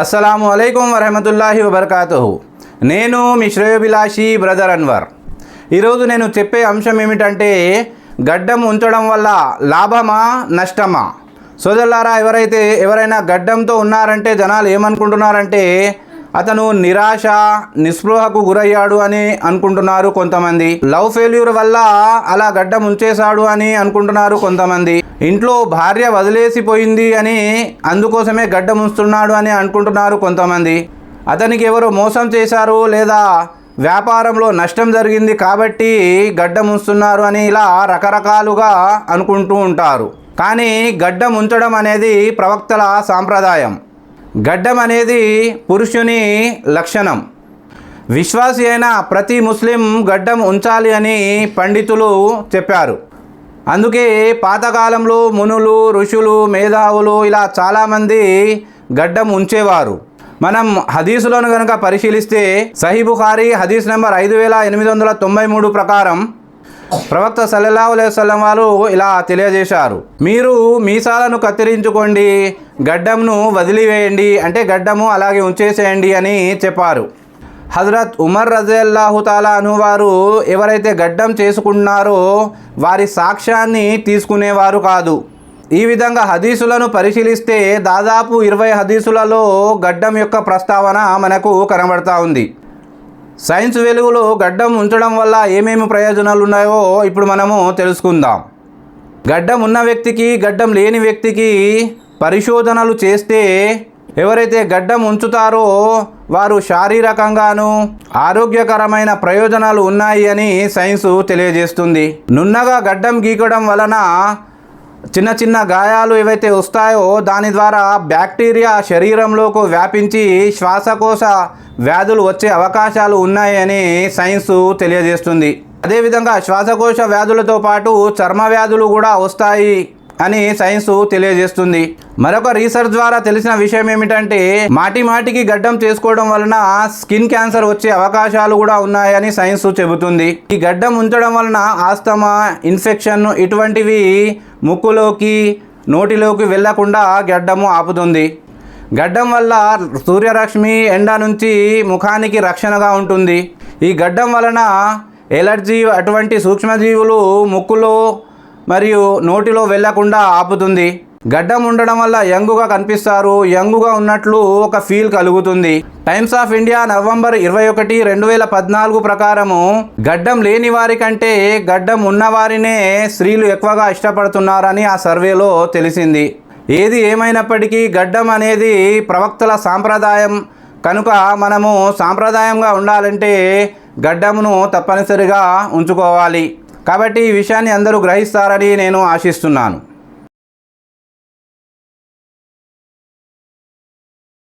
అస్సలాము అలైకుం వరహమతుల్లాహి వబర్కాతు నేను మీ శ్రేయోభిలాషి బ్రదర్ అన్వర్. ఈరోజు నేను చెప్పే అంశం ఏమిటంటే గడ్డం ఉంచడం వల్ల లాభమా నష్టమా? సోదరులారా ఎవరైతే ఎవరైనా గడ్డంతో ఉన్నారంటే జనాలు ఏమనుకుంటున్నారంటే అతను నిరాశ నిస్పృహకు గురయ్యాడు అని అనుకుంటున్నారు కొంతమంది. లవ్ ఫెయిల్యూర్ వల్ల అలా గడ్డ ముంచేశాడు అని అనుకుంటున్నారు కొంతమంది. ఇంట్లో భార్య వదిలేసిపోయింది అని అందుకోసమే గడ్డ ముంచుతున్నాడు అని అనుకుంటున్నారు కొంతమంది. అతనికి ఎవరు మోసం చేశారు లేదా వ్యాపారంలో నష్టం జరిగింది కాబట్టి గడ్డ ముంచుతున్నారు అని ఇలా రకరకాలుగా అనుకుంటూ ఉంటారు. కానీ గడ్డ ముంచడం అనేది ప్రవక్తల సాంప్రదాయం. గడ్డం అనేది పురుషుని లక్షణం. విశ్వాసి అయిన ప్రతి ముస్లిం గడ్డం ఉంచాలి అని పండితులు చెప్పారు. అందుకే పాతకాలంలో మునులు ఋషులు మేధావులు ఇలా చాలామంది గడ్డం ఉంచేవారు. మనం హదీసులను కనుక పరిశీలిస్తే సహీబుఖారీ హదీస్ నెంబర్ ఐదు వేల ఎనిమిది వందల తొంభై మూడు ప్రకారం ప్రవక్త సల్లల్లాహు అలైవల్లం వారు ఇలా తెలియజేశారు. మీరు మీసాలను కత్తిరించుకోండి గడ్డంను వదిలివేయండి అంటే గడ్డము అలాగే ఉంచేసేయండి అని చెప్పారు. హజరత్ ఉమర్ రజల్లాహుతాలా అనువారు ఎవరైతే గడ్డం చేసుకున్నారో వారి సాక్ష్యాన్ని తీసుకునేవారు కాదు. ఈ విధంగా హదీసులను పరిశీలిస్తే దాదాపు ఇరవై హదీసులలో గడ్డం యొక్క ప్రస్తావన మనకు కనబడతా ఉంది. సైన్స్ వెలుగులో గడ్డం ఉంచడం వల్ల ఏమేమి ప్రయోజనాలు ఉన్నాయో ఇప్పుడు మనము తెలుసుకుందాం. గడ్డం ఉన్న వ్యక్తికి గడ్డం లేని వ్యక్తికి పరిశోధనలు చేస్తే ఎవరైతే గడ్డం ఉంచుతారో వారు శారీరకంగాను ఆరోగ్యకరమైన ప్రయోజనాలు ఉన్నాయి అని సైన్స్ తెలియజేస్తుంది. నున్నగా గడ్డం గీకడం వలన చిన్న చిన్న గాయాలు ఏవైతే వస్తాయో దాని ద్వారా బ్యాక్టీరియా శరీరంలోకి వ్యాపించి శ్వాసకోశ వ్యాధులు వచ్చే అవకాశాలు ఉన్నాయని సైన్స్ తెలియజేస్తుంది. అదేవిధంగా శ్వాసకోశ వ్యాధులతో పాటు చర్మ వ్యాధులు కూడా వస్తాయి. అని సైన్స్ తెలియజేస్తుంది. మరొక రీసెర్చ్ ద్వారా తెలిసిన విషయం ఏమిటంటే మాటి మాటికి గడ్డం చేసుకోవడం వలన స్కిన్ క్యాన్సర్ వచ్చే అవకాశాలు కూడా ఉన్నాయని సైన్స్ చెబుతుంది. ఈ గడ్డం ఉంచడం వలన ఆస్తమా ఇన్ఫెక్షన్ ఇటువంటివి ముక్కులోకి నోటిలోకి వెళ్ళకుండా గడ్డము ఆపుతుంది. గడ్డం వల్ల సూర్యరశ్మి ఎండ నుంచి ముఖానికి రక్షణగా ఉంటుంది. ఈ గడ్డం వలన ఎలర్జీ అటువంటి సూక్ష్మజీవులు ముక్కులో మరియు నోటిలో వెళ్ళకుండా ఆపుతుంది. గడ్డం ఉండడం వల్ల యంగుగా కనిపిస్తారు. యంగుగా ఉన్నట్లు ఒక ఫీల్ కలుగుతుంది. టైమ్స్ ఆఫ్ ఇండియా నవంబర్ ఇరవై ఒకటి రెండు వేల పద్నాలుగు ప్రకారము గడ్డం లేని వారి కంటే గడ్డం ఉన్నవారినే స్త్రీలు ఎక్కువగా ఇష్టపడుతున్నారని ఆ సర్వేలో తెలిసింది. ఏది ఏమైనప్పటికీ గడ్డం అనేది ప్రవక్తల సాంప్రదాయం. కనుక మనము సాంప్రదాయంగా ఉండాలంటే గడ్డమును తప్పనిసరిగా ఉంచుకోవాలి. కాబట్టి ఈ విషయాన్ని అందరూ గ్రహిస్తారని నేను ఆశిస్తున్నాను.